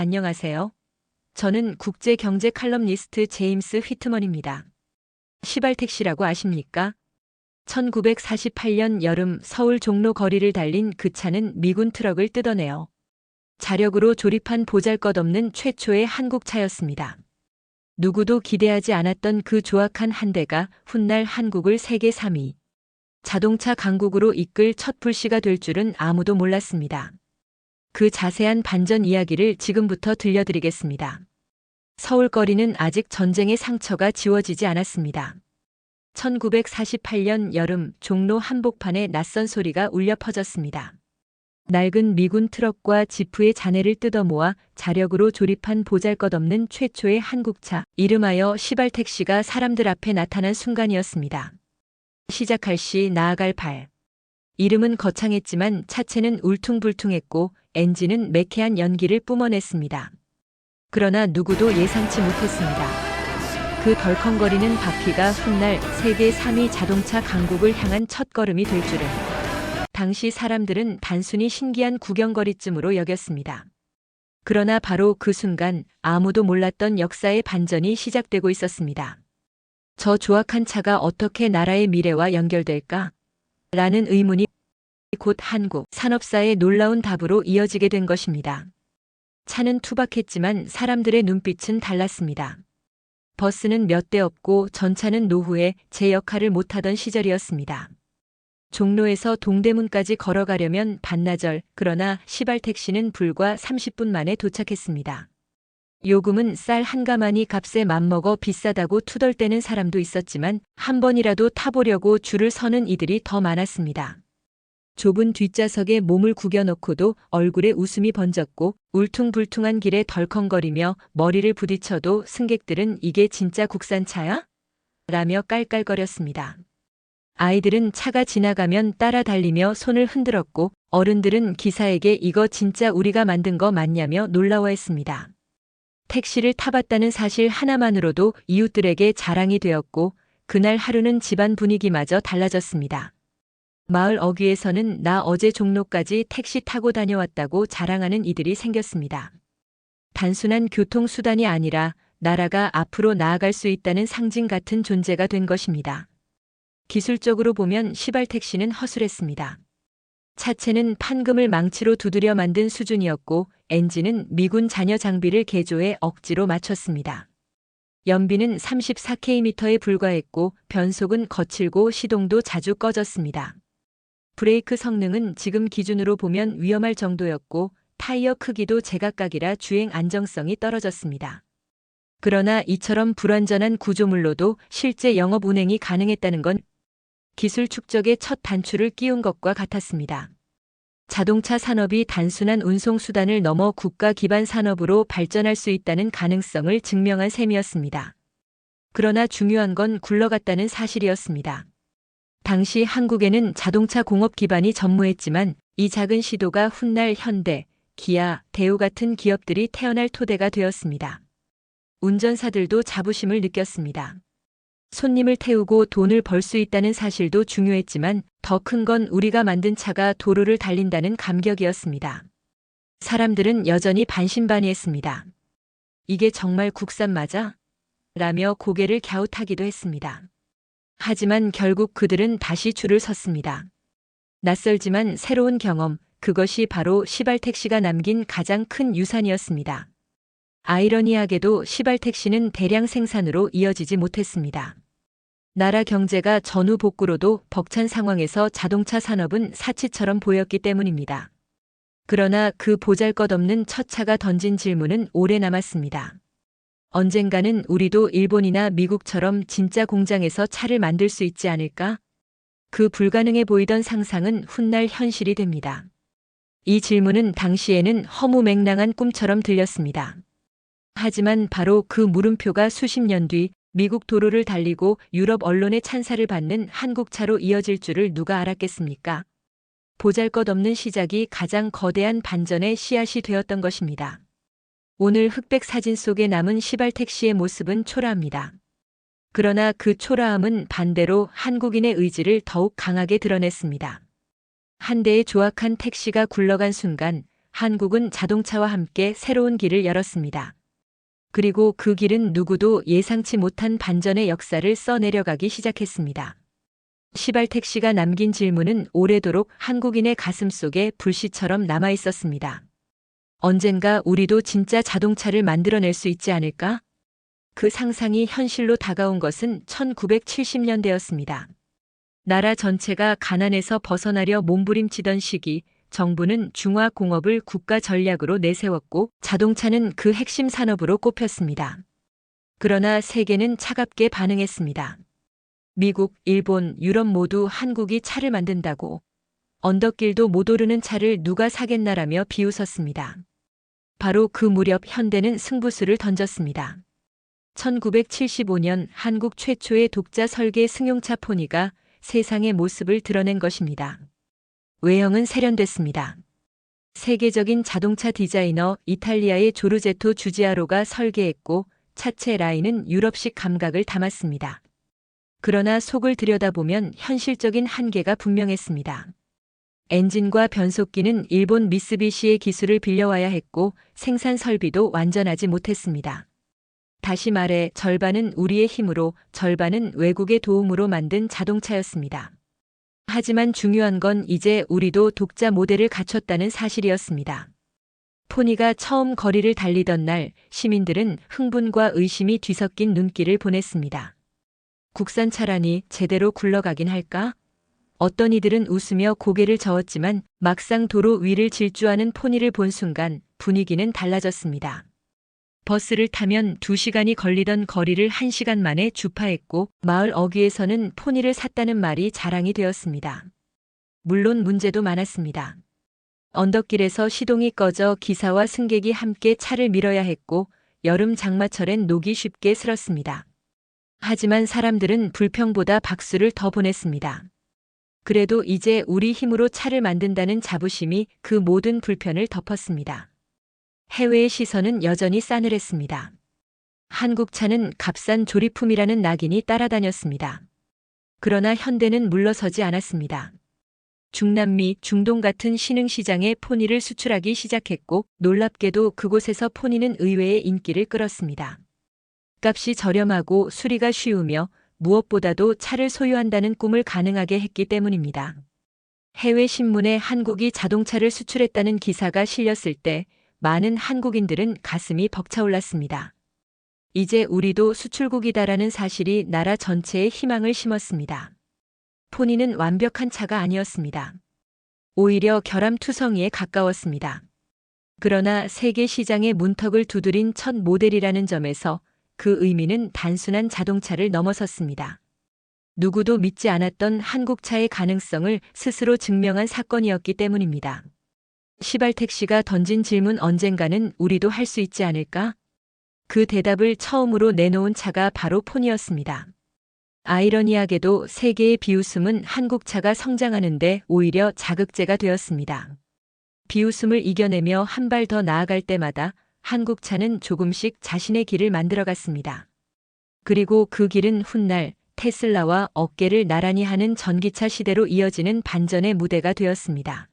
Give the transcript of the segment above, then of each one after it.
안녕하세요. 저는 국제 경제 칼럼니스트 제임스 휘트먼입니다. 시발택시라고 아십니까? 1948년 여름 서울 종로 거리를 달린 그 차는 미군 트럭을 뜯어내어 자력으로 조립한 보잘것없는 최초의 한국 차였습니다. 누구도 기대하지 않았던 그 조악한 한 대가 훗날 한국을 세계 3위 자동차 강국으로 이끌 첫 불씨가 될 줄은 아무도 몰랐습니다. 그 자세한 반전 이야기를 지금부터 들려드리겠습니다. 서울거리는 아직 전쟁의 상처가 지워지지 않았습니다. 1948년 여름 종로 한복판에 낯선 소리가 울려 퍼졌습니다. 낡은 미군 트럭과 지프의 잔해를 뜯어모아 자력으로 조립한 보잘것없는 최초의 한국차, 이름하여 시발택시가 사람들 앞에 나타난 순간이었습니다. 시작할 시 나아갈 발. 이름은 거창했지만 차체는 울퉁불퉁했고 엔진은 매캐한 연기를 뿜어냈습니다. 그러나 누구도 예상치 못했습니다. 그 덜컹거리는 바퀴가 훗날 세계 3위 자동차 강국을 향한 첫걸음이 될 줄은 당시 사람들은 단순히 신기한 구경거리쯤으로 여겼습니다. 그러나 바로 그 순간 아무도 몰랐던 역사의 반전이 시작되고 있었습니다. 저 조악한 차가 어떻게 나라의 미래와 연결될까? 라는 의문이 곧 한국 산업사의 놀라운 답으로 이어지게 된 것입니다. 차는 투박했지만 사람들의 눈빛은 달랐습니다. 버스는 몇 대 없고 전차는 노후에 제 역할을 못하던 시절이었습니다. 종로에서 동대문까지 걸어가려면 반나절, 그러나 시발 택시는 불과 30분 만에 도착했습니다. 요금은 쌀 한 가마니 값에 맘먹어 비싸다고 투덜대는 사람도 있었지만 한 번이라도 타보려고 줄을 서는 이들이 더 많았습니다. 좁은 뒷좌석에 몸을 구겨놓고도 얼굴에 웃음이 번졌고 울퉁불퉁한 길에 덜컹거리며 머리를 부딪혀도 승객들은 이게 진짜 국산차야? 라며 깔깔거렸습니다. 아이들은 차가 지나가면 따라 달리며 손을 흔들었고 어른들은 기사에게 이거 진짜 우리가 만든 거 맞냐며 놀라워했습니다. 택시를 타봤다는 사실 하나만으로도 이웃들에게 자랑이 되었고 그날 하루는 집안 분위기마저 달라졌습니다. 마을 어귀에서는 나 어제 종로까지 택시 타고 다녀왔다고 자랑하는 이들이 생겼습니다. 단순한 교통수단이 아니라 나라가 앞으로 나아갈 수 있다는 상징 같은 존재가 된 것입니다. 기술적으로 보면 시발 택시는 허술했습니다. 차체는 판금을 망치로 두드려 만든 수준이었고 엔진은 미군 잔여 장비를 개조해 억지로 맞췄습니다. 연비는 34km에 불과했고 변속은 거칠고 시동도 자주 꺼졌습니다. 브레이크 성능은 지금 기준으로 보면 위험할 정도였고 타이어 크기도 제각각이라 주행 안정성이 떨어졌습니다. 그러나 이처럼 불완전한 구조물로도 실제 영업 운행이 가능했다는 건 기술 축적의 첫 단추를 끼운 것과 같았습니다. 자동차 산업이 단순한 운송수단을 넘어 국가 기반 산업으로 발전할 수 있다는 가능성을 증명한 셈이었습니다. 그러나 중요한 건 굴러갔다는 사실이었습니다. 당시 한국에는 자동차 공업 기반이 전무했지만 이 작은 시도가 훗날 현대, 기아, 대우 같은 기업들이 태어날 토대가 되었습니다. 운전사들도 자부심을 느꼈습니다. 손님을 태우고 돈을 벌 수 있다는 사실도 중요했지만 더 큰 건 우리가 만든 차가 도로를 달린다는 감격이었습니다. 사람들은 여전히 반신반의했습니다. 이게 정말 국산 맞아? 라며 고개를 갸웃하기도 했습니다. 하지만 결국 그들은 다시 줄을 섰습니다. 낯설지만 새로운 경험, 그것이 바로 시발택시가 남긴 가장 큰 유산이었습니다. 아이러니하게도 시발택시는 대량 생산으로 이어지지 못했습니다. 나라 경제가 전후 복구로도 벅찬 상황에서 자동차 산업은 사치처럼 보였기 때문입니다. 그러나 그 보잘것없는 첫 차가 던진 질문은 오래 남았습니다. 언젠가는 우리도 일본이나 미국처럼 진짜 공장에서 차를 만들 수 있지 않을까? 그 불가능해 보이던 상상은 훗날 현실이 됩니다. 이 질문은 당시에는 허무맹랑한 꿈처럼 들렸습니다. 하지만 바로 그 물음표가 수십 년 뒤 미국 도로를 달리고 유럽 언론의 찬사를 받는 한국차로 이어질 줄을 누가 알았겠습니까? 보잘것없는 시작이 가장 거대한 반전의 씨앗이 되었던 것입니다. 오늘 흑백 사진 속에 남은 시발 택시의 모습은 초라합니다. 그러나 그 초라함은 반대로 한국인의 의지를 더욱 강하게 드러냈습니다. 한 대의 조악한 택시가 굴러간 순간 한국은 자동차와 함께 새로운 길을 열었습니다. 그리고 그 길은 누구도 예상치 못한 반전의 역사를 써내려가기 시작했습니다. 시발택 씨가 남긴 질문은 오래도록 한국인의 가슴 속에 불씨처럼 남아 있었습니다. 언젠가 우리도 진짜 자동차를 만들어낼 수 있지 않을까? 그 상상이 현실로 다가온 것은 1970년대였습니다. 나라 전체가 가난에서 벗어나려 몸부림치던 시기, 정부는 중화공업을 국가 전략으로 내세웠고 자동차는 그 핵심 산업으로 꼽혔습니다. 그러나 세계는 차갑게 반응했습니다. 미국, 일본, 유럽 모두 한국이 차를 만든다고 언덕길도 못 오르는 차를 누가 사겠나라며 비웃었습니다. 바로 그 무렵 현대는 승부수를 던졌습니다. 1975년 한국 최초의 독자 설계 승용차 포니가 세상의 모습을 드러낸 것입니다. 외형은 세련됐습니다. 세계적인 자동차 디자이너 이탈리아의 조르제토 주지아로가 설계했고 차체 라인은 유럽식 감각을 담았습니다. 그러나 속을 들여다보면 현실적인 한계가 분명했습니다. 엔진과 변속기는 일본 미쓰비시의 기술을 빌려와야 했고 생산 설비도 완전하지 못했습니다. 다시 말해 절반은 우리의 힘으로 절반은 외국의 도움으로 만든 자동차였습니다. 하지만 중요한 건 이제 우리도 독자 모델을 갖췄다는 사실이었습니다. 포니가 처음 거리를 달리던 날 시민들은 흥분과 의심이 뒤섞인 눈길을 보냈습니다. 국산차라니 제대로 굴러가긴 할까? 어떤 이들은 웃으며 고개를 저었지만 막상 도로 위를 질주하는 포니를 본 순간 분위기는 달라졌습니다. 버스를 타면 2시간이 걸리던 거리를 1시간 만에 주파했고 마을 어귀에서는 포니를 샀다는 말이 자랑이 되었습니다. 물론 문제도 많았습니다. 언덕길에서 시동이 꺼져 기사와 승객이 함께 차를 밀어야 했고 여름 장마철엔 녹이 쉽게 슬었습니다. 하지만 사람들은 불평보다 박수를 더 보냈습니다. 그래도 이제 우리 힘으로 차를 만든다는 자부심이 그 모든 불편을 덮었습니다. 해외의 시선은 여전히 싸늘했습니다. 한국 차는 값싼 조리품이라는 낙인이 따라다녔습니다. 그러나 현대는 물러서지 않았습니다. 중남미, 중동 같은 신흥시장에 포니를 수출하기 시작했고 놀랍게도 그곳에서 포니는 의외의 인기를 끌었습니다. 값이 저렴하고 수리가 쉬우며 무엇보다도 차를 소유한다는 꿈을 가능하게 했기 때문입니다. 해외 신문에 한국이 자동차를 수출했다는 기사가 실렸을 때 많은 한국인들은 가슴이 벅차올랐습니다. 이제 우리도 수출국이다라는 사실이 나라 전체에 희망을 심었습니다. 포니는 완벽한 차가 아니었습니다. 오히려 결함투성이에 가까웠습니다. 그러나 세계 시장의 문턱을 두드린 첫 모델이라는 점에서 그 의미는 단순한 자동차를 넘어섰습니다. 누구도 믿지 않았던 한국차의 가능성을 스스로 증명한 사건이었기 때문입니다. 시발택 씨가 던진 질문 언젠가는 우리도 할 수 있지 않을까? 그 대답을 처음으로 내놓은 차가 바로 폰이었습니다. 아이러니하게도 세계의 비웃음은 한국차가 성장하는데 오히려 자극제가 되었습니다. 비웃음을 이겨내며 한 발 더 나아갈 때마다 한국차는 조금씩 자신의 길을 만들어갔습니다. 그리고 그 길은 훗날 테슬라와 어깨를 나란히 하는 전기차 시대로 이어지는 반전의 무대가 되었습니다.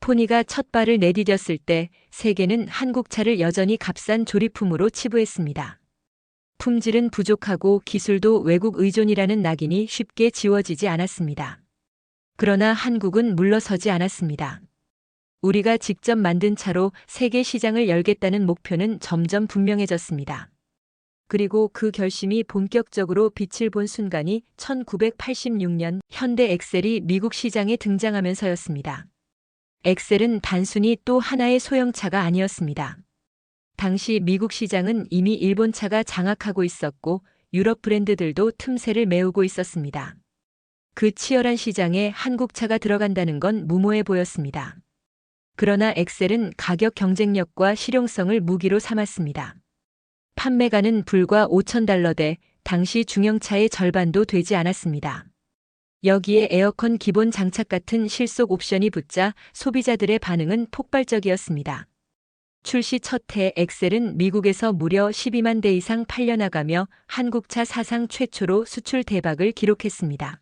포니가 첫 발을 내디뎠을 때 세계는 한국차를 여전히 값싼 조리품으로 치부했습니다. 품질은 부족하고 기술도 외국 의존이라는 낙인이 쉽게 지워지지 않았습니다. 그러나 한국은 물러서지 않았습니다. 우리가 직접 만든 차로 세계 시장을 열겠다는 목표는 점점 분명해졌습니다. 그리고 그 결심이 본격적으로 빛을 본 순간이 1986년 현대 엑셀이 미국 시장에 등장하면서였습니다. 엑셀은 단순히 또 하나의 소형차가 아니었습니다. 당시 미국 시장은 이미 일본 차가 장악하고 있었고 유럽 브랜드들도 틈새를 메우고 있었습니다. 그 치열한 시장에 한국 차가 들어간다는 건 무모해 보였습니다. 그러나 엑셀은 가격 경쟁력과 실용성을 무기로 삼았습니다. 판매가는 불과 5천 달러대 당시 중형차의 절반도 되지 않았습니다. 여기에 에어컨 기본 장착 같은 실속 옵션이 붙자 소비자들의 반응은 폭발적이었습니다. 출시 첫 해 엑셀은 미국에서 무려 12만 대 이상 팔려나가며 한국차 사상 최초로 수출 대박을 기록했습니다.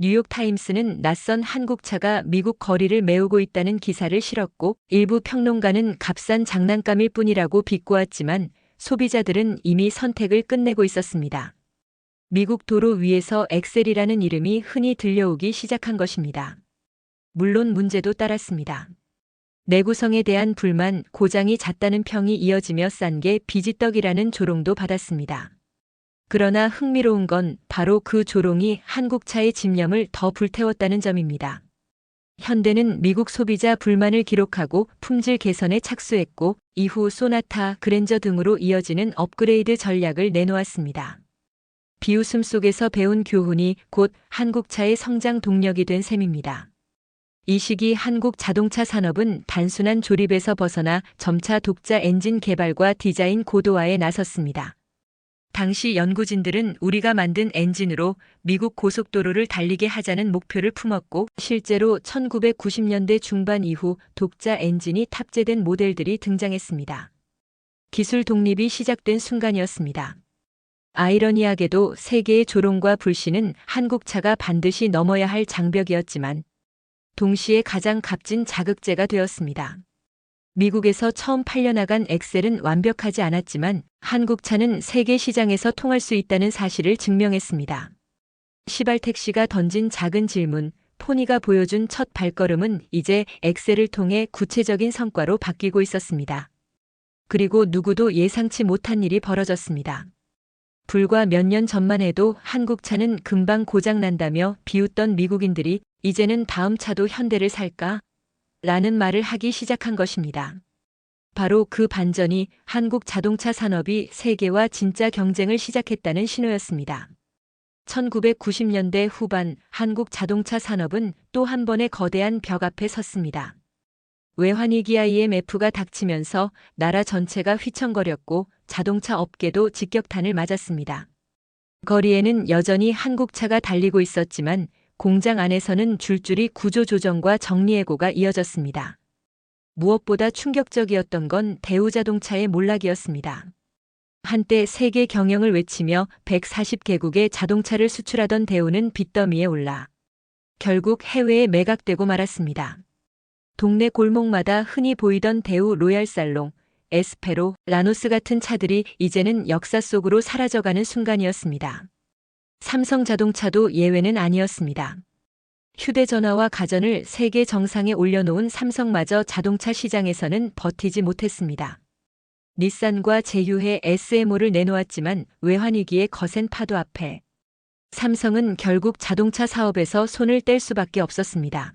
뉴욕타임스는 낯선 한국차가 미국 거리를 메우고 있다는 기사를 실었고 일부 평론가는 값싼 장난감일 뿐이라고 비꼬았지만 소비자들은 이미 선택을 끝내고 있었습니다. 미국 도로 위에서 엑셀이라는 이름이 흔히 들려오기 시작한 것입니다. 물론 문제도 따랐습니다. 내구성에 대한 불만, 고장이 잦다는 평이 이어지며 싼 게 비지떡이라는 조롱도 받았습니다. 그러나 흥미로운 건 바로 그 조롱이 한국차의 집념을 더 불태웠다는 점입니다. 현대는 미국 소비자 불만을 기록하고 품질 개선에 착수했고 이후 소나타, 그랜저 등으로 이어지는 업그레이드 전략을 내놓았습니다. 비웃음 속에서 배운 교훈이 곧 한국차의 성장 동력이 된 셈입니다. 이 시기 한국 자동차 산업은 단순한 조립에서 벗어나 점차 독자 엔진 개발과 디자인 고도화에 나섰습니다. 당시 연구진들은 우리가 만든 엔진으로 미국 고속도로를 달리게 하자는 목표를 품었고 실제로 1990년대 중반 이후 독자 엔진이 탑재된 모델들이 등장했습니다. 기술 독립이 시작된 순간이었습니다. 아이러니하게도 세계의 조롱과 불신은 한국차가 반드시 넘어야 할 장벽이었지만 동시에 가장 값진 자극제가 되었습니다. 미국에서 처음 팔려나간 엑셀은 완벽하지 않았지만 한국차는 세계 시장에서 통할 수 있다는 사실을 증명했습니다. 시발택시가 던진 작은 질문, 포니가 보여준 첫 발걸음은 이제 엑셀을 통해 구체적인 성과로 바뀌고 있었습니다. 그리고 누구도 예상치 못한 일이 벌어졌습니다. 불과 몇 년 전만 해도 한국차는 금방 고장난다며 비웃던 미국인들이 이제는 다음 차도 현대를 살까? 라는 말을 하기 시작한 것입니다. 바로 그 반전이 한국 자동차 산업이 세계와 진짜 경쟁을 시작했다는 신호였습니다. 1990년대 후반 한국 자동차 산업은 또 한 번의 거대한 벽 앞에 섰습니다. 외환위기 IMF가 닥치면서 나라 전체가 휘청거렸고 자동차 업계도 직격탄을 맞았습니다. 거리에는 여전히 한국차가 달리고 있었지만 공장 안에서는 줄줄이 구조조정과 정리해고가 이어졌습니다. 무엇보다 충격적이었던 건 대우자동차의 몰락이었습니다. 한때 세계 경영을 외치며 140개국의 자동차를 수출하던 대우는 빚더미에 올라 결국 해외에 매각되고 말았습니다. 동네 골목마다 흔히 보이던 대우 로얄살롱, 에스페로, 라노스 같은 차들이 이제는 역사 속으로 사라져가는 순간이었습니다. 삼성 자동차도 예외는 아니었습니다. 휴대전화와 가전을 세계 정상에 올려놓은 삼성마저 자동차 시장에서는 버티지 못했습니다. 닛산과 제휴해 SMO를 내놓았지만 외환위기의 거센 파도 앞에 삼성은 결국 자동차 사업에서 손을 뗄 수밖에 없었습니다.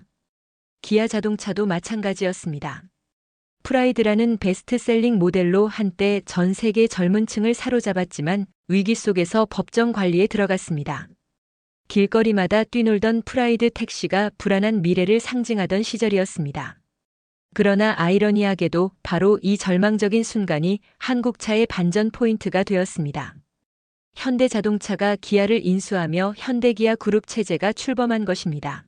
기아 자동차도 마찬가지였습니다. 프라이드라는 베스트셀링 모델로 한때 전 세계 젊은 층을 사로잡았지만 위기 속에서 법정 관리에 들어갔습니다. 길거리마다 뛰놀던 프라이드 택시가 불안한 미래를 상징하던 시절이었습니다. 그러나 아이러니하게도 바로 이 절망적인 순간이 한국차의 반전 포인트가 되었습니다. 현대자동차가 기아를 인수하며 현대기아 그룹 체제가 출범한 것입니다.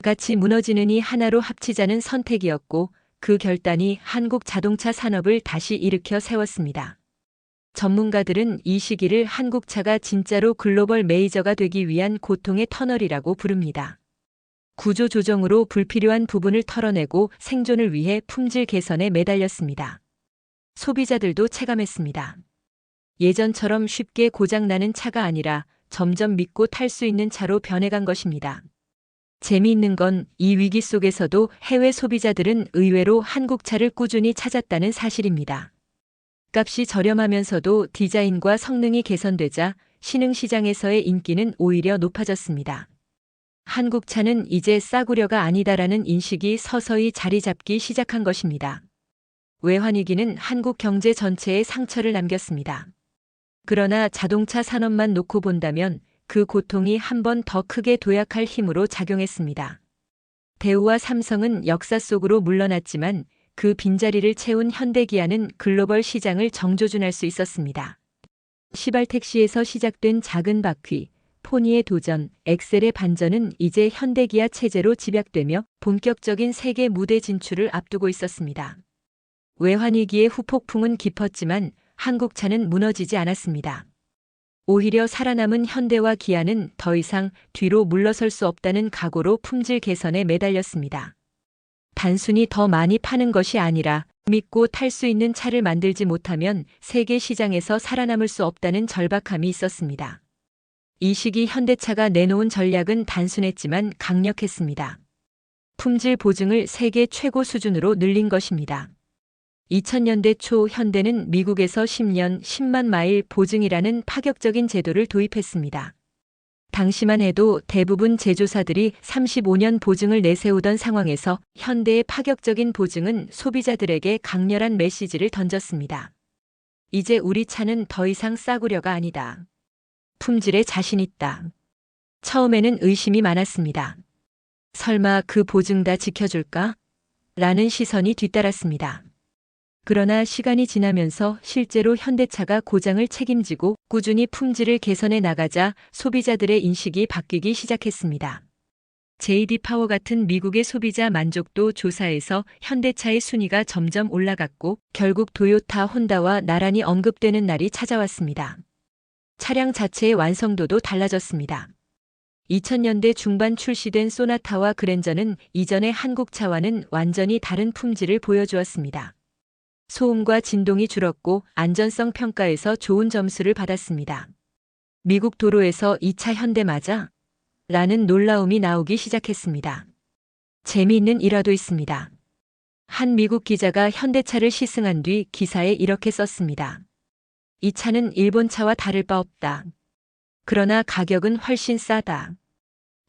같이 무너지는 이 하나로 합치자는 선택이었고 그 결단이 한국 자동차 산업을 다시 일으켜 세웠습니다. 전문가들은 이 시기를 한국차가 진짜로 글로벌 메이저가 되기 위한 고통의 터널이라고 부릅니다. 구조 조정으로 불필요한 부분을 털어내고 생존을 위해 품질 개선에 매달렸습니다. 소비자들도 체감했습니다. 예전처럼 쉽게 고장나는 차가 아니라 점점 믿고 탈 수 있는 차로 변해간 것입니다. 재미있는 건 이 위기 속에서도 해외 소비자들은 의외로 한국차를 꾸준히 찾았다는 사실입니다. 값이 저렴하면서도 디자인과 성능이 개선되자 신흥 시장에서의 인기는 오히려 높아졌습니다. 한국차는 이제 싸구려가 아니다라는 인식이 서서히 자리 잡기 시작한 것입니다. 외환위기는 한국 경제 전체에 상처를 남겼습니다. 그러나 자동차 산업만 놓고 본다면 그 고통이 한 번 더 크게 도약할 힘으로 작용했습니다. 대우와 삼성은 역사 속으로 물러났지만 그 빈자리를 채운 현대기아는 글로벌 시장을 정조준할 수 있었습니다. 시발택시에서 시작된 작은 바퀴, 포니의 도전, 엑셀의 반전은 이제 현대기아 체제로 집약되며 본격적인 세계 무대 진출을 앞두고 있었습니다. 외환위기의 후폭풍은 깊었지만 한국차는 무너지지 않았습니다. 오히려 살아남은 현대와 기아는 더 이상 뒤로 물러설 수 없다는 각오로 품질 개선에 매달렸습니다. 단순히 더 많이 파는 것이 아니라 믿고 탈 수 있는 차를 만들지 못하면 세계 시장에서 살아남을 수 없다는 절박함이 있었습니다. 이 시기 현대차가 내놓은 전략은 단순했지만 강력했습니다. 품질 보증을 세계 최고 수준으로 늘린 것입니다. 2000년대 초 현대는 미국에서 10년 10만 마일 보증이라는 파격적인 제도를 도입했습니다. 당시만 해도 대부분 제조사들이 35년 보증을 내세우던 상황에서 현대의 파격적인 보증은 소비자들에게 강렬한 메시지를 던졌습니다. 이제 우리 차는 더 이상 싸구려가 아니다. 품질에 자신 있다. 처음에는 의심이 많았습니다. 설마 그 보증 다 지켜줄까? 라는 시선이 뒤따랐습니다. 그러나 시간이 지나면서 실제로 현대차가 고장을 책임지고 꾸준히 품질을 개선해 나가자 소비자들의 인식이 바뀌기 시작했습니다. JD 파워 같은 미국의 소비자 만족도 조사에서 현대차의 순위가 점점 올라갔고 결국 도요타, 혼다와 나란히 언급되는 날이 찾아왔습니다. 차량 자체의 완성도도 달라졌습니다. 2000년대 중반 출시된 소나타와 그랜저는 이전의 한국차와는 완전히 다른 품질을 보여주었습니다. 소음과 진동이 줄었고 안전성 평가에서 좋은 점수를 받았습니다. 미국 도로에서 2차 현대 맞아? 라는 놀라움이 나오기 시작했습니다. 재미있는 일화도 있습니다. 한 미국 기자가 현대차를 시승한 뒤 기사에 이렇게 썼습니다. 이 차는 일본 차와 다를 바 없다. 그러나 가격은 훨씬 싸다.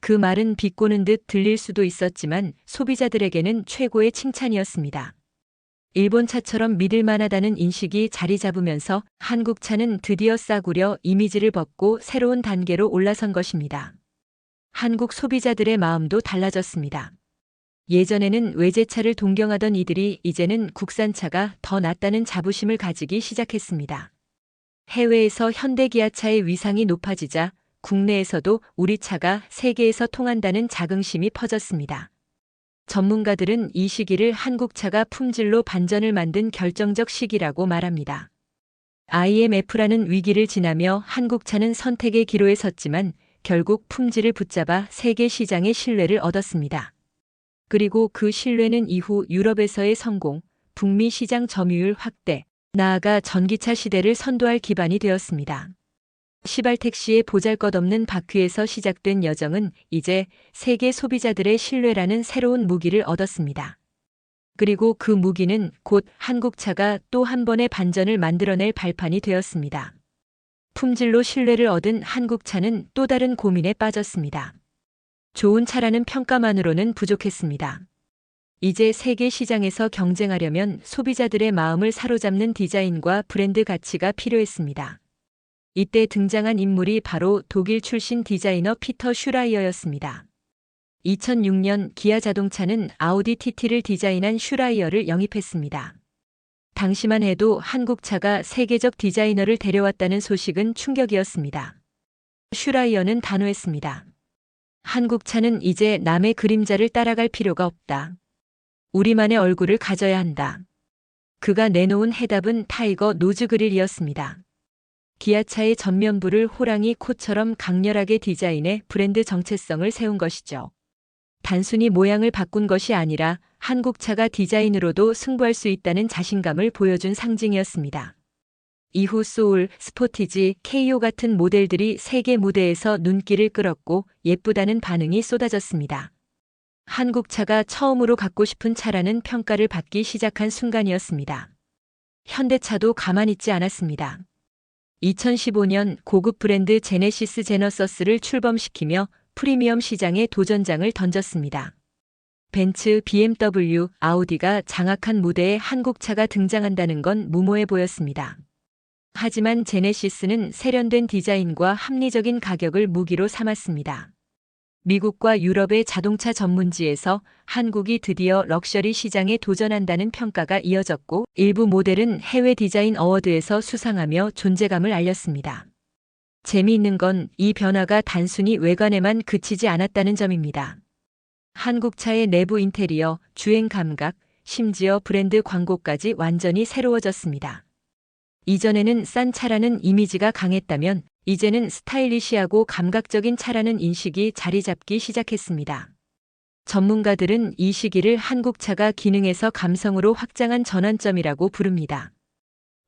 그 말은 비꼬는 듯 들릴 수도 있었지만 소비자들에게는 최고의 칭찬이었습니다. 일본 차처럼 믿을 만하다는 인식이 자리 잡으면서 한국 차는 드디어 싸구려 이미지를 벗고 새로운 단계로 올라선 것입니다. 한국 소비자들의 마음도 달라졌습니다. 예전에는 외제차를 동경하던 이들이 이제는 국산차가 더 낫다는 자부심을 가지기 시작했습니다. 해외에서 현대기아차의 위상이 높아지자 국내에서도 우리 차가 세계에서 통한다는 자긍심이 퍼졌습니다. 전문가들은 이 시기를 한국차가 품질로 반전을 만든 결정적 시기라고 말합니다. IMF라는 위기를 지나며 한국차는 선택의 기로에 섰지만 결국 품질을 붙잡아 세계 시장의 신뢰를 얻었습니다. 그리고 그 신뢰는 이후 유럽에서의 성공, 북미 시장 점유율 확대, 나아가 전기차 시대를 선도할 기반이 되었습니다. 시발택시의 보잘것없는 바퀴에서 시작된 여정은 이제 세계 소비자들의 신뢰라는 새로운 무기를 얻었습니다. 그리고 그 무기는 곧 한국차가 또 한 번의 반전을 만들어낼 발판이 되었습니다. 품질로 신뢰를 얻은 한국차는 또 다른 고민에 빠졌습니다. 좋은 차라는 평가만으로는 부족했습니다. 이제 세계 시장에서 경쟁하려면 소비자들의 마음을 사로잡는 디자인과 브랜드 가치가 필요했습니다. 이때 등장한 인물이 바로 독일 출신 디자이너 피터 슈라이어였습니다. 2006년 기아 자동차는 아우디 TT를 디자인한 슈라이어를 영입했습니다. 당시만 해도 한국차가 세계적 디자이너를 데려왔다는 소식은 충격이었습니다. 슈라이어는 단호했습니다. 한국차는 이제 남의 그림자를 따라갈 필요가 없다. 우리만의 얼굴을 가져야 한다. 그가 내놓은 해답은 타이거 노즈 그릴이었습니다. 기아차의 전면부를 호랑이 코처럼 강렬하게 디자인해 브랜드 정체성을 세운 것이죠. 단순히 모양을 바꾼 것이 아니라 한국차가 디자인으로도 승부할 수 있다는 자신감을 보여준 상징이었습니다. 이후 소울, 스포티지, KO 같은 모델들이 세계 무대에서 눈길을 끌었고 예쁘다는 반응이 쏟아졌습니다. 한국차가 처음으로 갖고 싶은 차라는 평가를 받기 시작한 순간이었습니다. 현대차도 가만 있지 않았습니다. 2015년 고급 브랜드 제네시스 제너서스를 출범시키며 프리미엄 시장에 도전장을 던졌습니다. 벤츠, BMW, 아우디가 장악한 무대에 한국차가 등장한다는 건 무모해 보였습니다. 하지만 제네시스는 세련된 디자인과 합리적인 가격을 무기로 삼았습니다. 미국과 유럽의 자동차 전문지에서 한국이 드디어 럭셔리 시장에 도전한다는 평가가 이어졌고 일부 모델은 해외 디자인 어워드에서 수상하며 존재감을 알렸습니다. 재미있는 건 이 변화가 단순히 외관에만 그치지 않았다는 점입니다. 한국차의 내부 인테리어, 주행 감각, 심지어 브랜드 광고까지 완전히 새로워졌습니다. 이전에는 싼 차라는 이미지가 강했다면 이제는 스타일리시하고 감각적인 차라는 인식이 자리 잡기 시작했습니다. 전문가들은 이 시기를 한국차가 기능에서 감성으로 확장한 전환점이라고 부릅니다.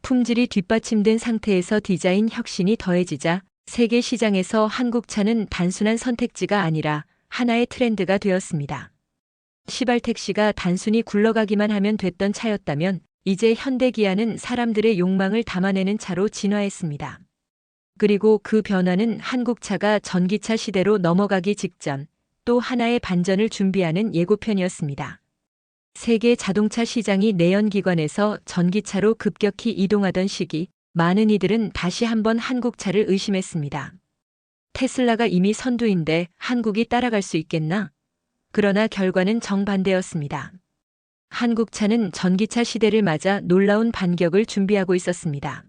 품질이 뒷받침된 상태에서 디자인 혁신이 더해지자 세계 시장에서 한국차는 단순한 선택지가 아니라 하나의 트렌드가 되었습니다. 시발택시가 단순히 굴러가기만 하면 됐던 차였다면 이제 현대기아는 사람들의 욕망을 담아내는 차로 진화했습니다. 그리고 그 변화는 한국차가 전기차 시대로 넘어가기 직전 또 하나의 반전을 준비하는 예고편이었습니다. 세계 자동차 시장이 내연기관에서 전기차로 급격히 이동하던 시기, 많은 이들은 다시 한번 한국차를 의심했습니다. 테슬라가 이미 선두인데 한국이 따라갈 수 있겠나? 그러나 결과는 정반대였습니다. 한국차는 전기차 시대를 맞아 놀라운 반격을 준비하고 있었습니다.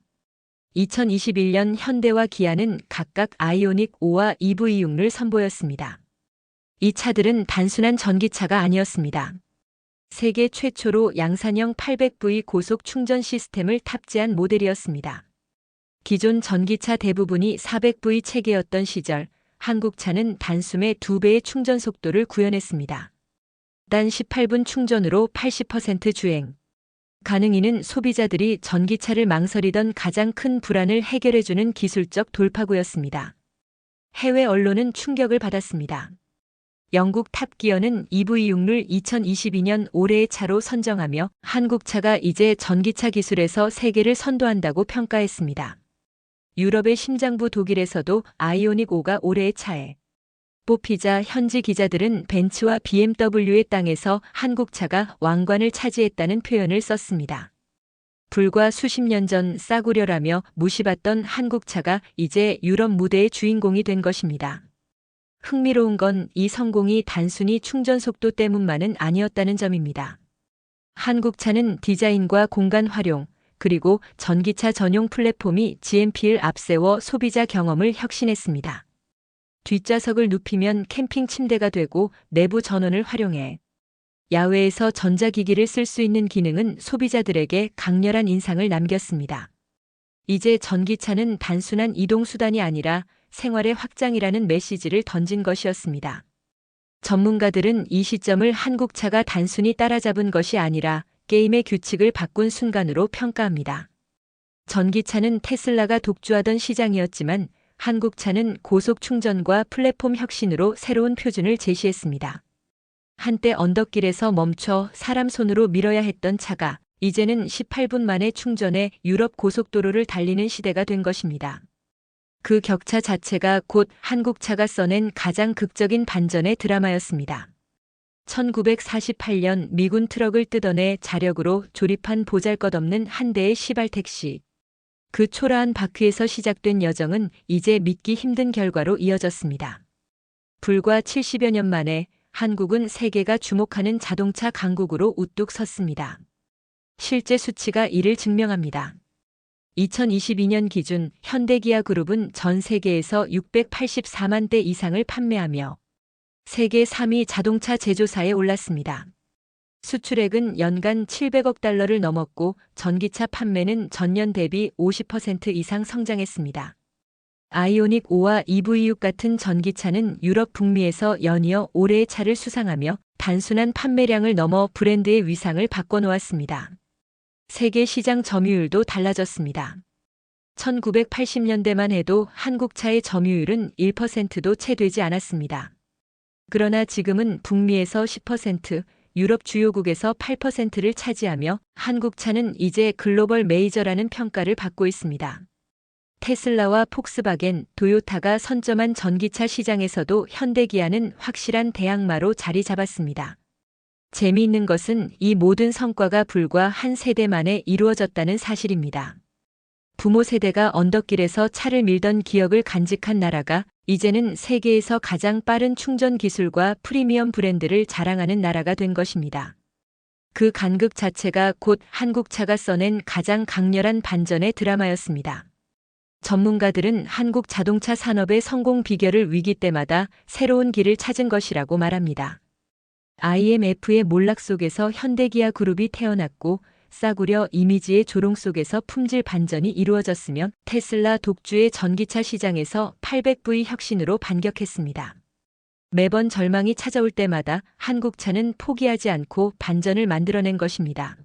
2021년 현대와 기아는 각각 아이오닉 5와 EV6를 선보였습니다. 이 차들은 단순한 전기차가 아니었습니다. 세계 최초로 양산형 800V 고속 충전 시스템을 탑재한 모델이었습니다. 기존 전기차 대부분이 400V 체계였던 시절 한국차는 단숨에 2배의 충전 속도를 구현했습니다. 단 18분 충전으로 80% 주행. 가능이는 소비자들이 전기차를 망설이던 가장 큰 불안을 해결해주는 기술적 돌파구였습니다. 해외 언론은 충격을 받았습니다. 영국 탑기어는 EV6를 2022년 올해의 차로 선정하며 한국차가 이제 전기차 기술에서 세계를 선도한다고 평가했습니다. 유럽의 심장부 독일에서도 아이오닉 5가 올해의 차에 뽑히자 현지 기자들은 벤츠와 BMW의 땅에서 한국차가 왕관을 차지했다는 표현을 썼습니다. 불과 수십 년 전 싸구려라며 무시받던 한국차가 이제 유럽 무대의 주인공이 된 것입니다. 흥미로운 건 이 성공이 단순히 충전 속도 때문만은 아니었다는 점입니다. 한국차는 디자인과 공간 활용, 그리고 전기차 전용 플랫폼이 GMP를 앞세워 소비자 경험을 혁신했습니다. 뒷좌석을 눕히면 캠핑 침대가 되고 내부 전원을 활용해 야외에서 전자기기를 쓸 수 있는 기능은 소비자들에게 강렬한 인상을 남겼습니다. 이제 전기차는 단순한 이동수단이 아니라 생활의 확장이라는 메시지를 던진 것이었습니다. 전문가들은 이 시점을 한국차가 단순히 따라잡은 것이 아니라 게임의 규칙을 바꾼 순간으로 평가합니다. 전기차는 테슬라가 독주하던 시장이었지만 한국차는 고속 충전과 플랫폼 혁신으로 새로운 표준을 제시했습니다. 한때 언덕길에서 멈춰 사람 손으로 밀어야 했던 차가 이제는 18분 만에 충전해 유럽 고속도로를 달리는 시대가 된 것입니다. 그 격차 자체가 곧 한국차가 써낸 가장 극적인 반전의 드라마였습니다. 1948년 미군 트럭을 뜯어내 자력으로 조립한 보잘것없는 한 대의 시발 택시. 그 초라한 바퀴에서 시작된 여정은 이제 믿기 힘든 결과로 이어졌습니다. 불과 70여 년 만에 한국은 세계가 주목하는 자동차 강국으로 우뚝 섰습니다. 실제 수치가 이를 증명합니다. 2022년 기준 현대기아 그룹은 전 세계에서 684만 대 이상을 판매하며 세계 3위 자동차 제조사에 올랐습니다. 수출액은 연간 700억 달러를 넘었고 전기차 판매는 전년 대비 50% 이상 성장했습니다. 아이오닉 5와 EV6 같은 전기차는 유럽 북미에서 연이어 올해의 차를 수상하며 단순한 판매량을 넘어 브랜드의 위상을 바꿔놓았습니다. 세계 시장 점유율도 달라졌습니다. 1980년대만 해도 한국차의 점유율은 1%도 채 되지 않았습니다. 그러나 지금은 북미에서 10%, 유럽 주요국에서 8%를 차지하며 한국차는 이제 글로벌 메이저라는 평가를 받고 있습니다. 테슬라와 폭스바겐, 도요타가 선점한 전기차 시장에서도 현대기아는 확실한 대항마로 자리 잡았습니다. 재미있는 것은 이 모든 성과가 불과 한 세대 만에 이루어졌다는 사실입니다. 부모 세대가 언덕길에서 차를 밀던 기억을 간직한 나라가 이제는 세계에서 가장 빠른 충전 기술과 프리미엄 브랜드를 자랑하는 나라가 된 것입니다. 그 간극 자체가 곧 한국차가 써낸 가장 강렬한 반전의 드라마였습니다. 전문가들은 한국 자동차 산업의 성공 비결을 위기 때마다 새로운 길을 찾은 것이라고 말합니다. IMF의 몰락 속에서 현대기아 그룹이 태어났고 싸구려 이미지의 조롱 속에서 품질 반전이 이루어졌으며 테슬라 독주의 전기차 시장에서 800V 혁신으로 반격했습니다. 매번 절망이 찾아올 때마다 한국차는 포기하지 않고 반전을 만들어낸 것입니다.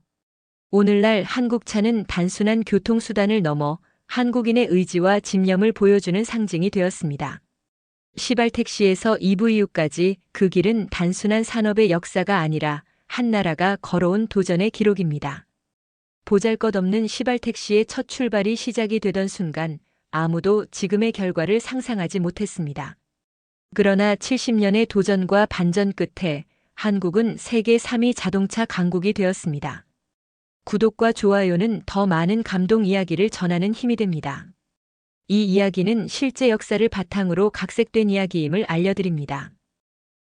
오늘날 한국차는 단순한 교통수단을 넘어 한국인의 의지와 집념을 보여주는 상징이 되었습니다. 시발택시에서 EVU까지 그 길은 단순한 산업의 역사가 아니라 한 나라가 걸어온 도전의 기록입니다. 보잘것없는 시발택시의 첫 출발이 시작이 되던 순간 아무도 지금의 결과를 상상하지 못했습니다. 그러나 70년의 도전과 반전 끝에 한국은 세계 3위 자동차 강국이 되었습니다. 구독과 좋아요는 더 많은 감동 이야기를 전하는 힘이 됩니다. 이 이야기는 실제 역사를 바탕으로 각색된 이야기임을 알려드립니다.